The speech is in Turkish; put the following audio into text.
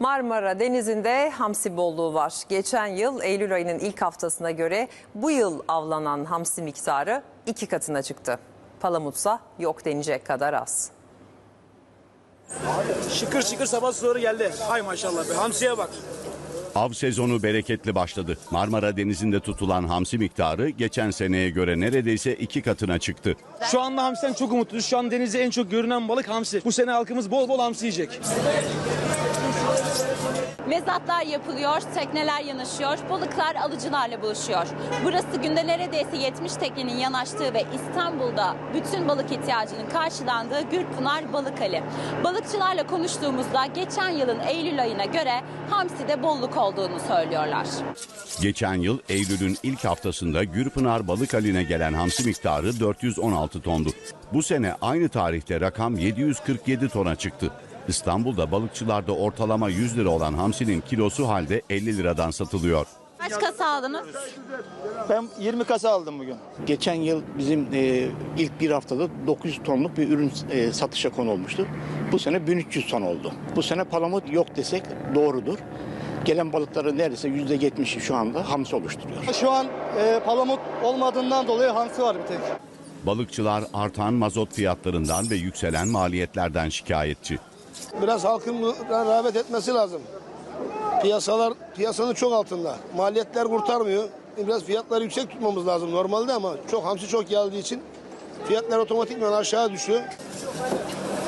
Marmara Denizi'nde hamsi bolluğu var. Geçen yıl Eylül ayının ilk haftasına göre bu yıl avlanan hamsi miktarı iki katına çıktı. Palamutsa yok denecek kadar az. Şıkır şıkır sabah suları geldi. Hay maşallah be hamsiye bak. Av sezonu bereketli başladı. Marmara Denizi'nde tutulan hamsi miktarı geçen seneye göre neredeyse iki katına çıktı. Şu anda hamsiden çok umutluyuz. Şu an denizde en çok görünen balık hamsi. Bu sene halkımız bol bol hamsi yiyecek. Mezatlar yapılıyor, tekneler yanaşıyor, balıklar alıcılarla buluşuyor. Burası günde neredeyse 70 teknenin yanaştığı ve İstanbul'da bütün balık ihtiyacının karşılandığı Gürpınar Balıkali. Balıkçılarla konuştuğumuzda geçen yılın Eylül ayına göre hamside bolluk olduğunu söylüyorlar. Geçen yıl Eylül'ün ilk haftasında Gürpınar Balık Haline gelen hamsi miktarı 416 tondu. Bu sene aynı tarihte rakam 747 tona çıktı. İstanbul'da balıkçılarda ortalama 100 lira olan hamsinin kilosu halde 50 liradan satılıyor. Kaç kasa aldınız? Ben 20 kasa aldım bugün. Geçen yıl bizim e, ilk bir haftada 900 tonluk bir ürün e, satışa konulmuştu. Bu sene 1300 ton oldu. Bu sene palamut yok desek doğrudur. Gelen balıkların neredeyse %70'i şu anda hamsi oluşturuyor. Şu an e, palamut olmadığından dolayı hamsi var bir tek. Balıkçılar artan mazot fiyatlarından ve yükselen maliyetlerden şikayetçi. Biraz halkın rağbet etmesi lazım. Piyasalar piyasanın çok altında. Maliyetler kurtarmıyor. Biraz fiyatları yüksek tutmamız lazım normalde ama çok hamsi çok geldiği için fiyatlar otomatikman aşağı düşüyor.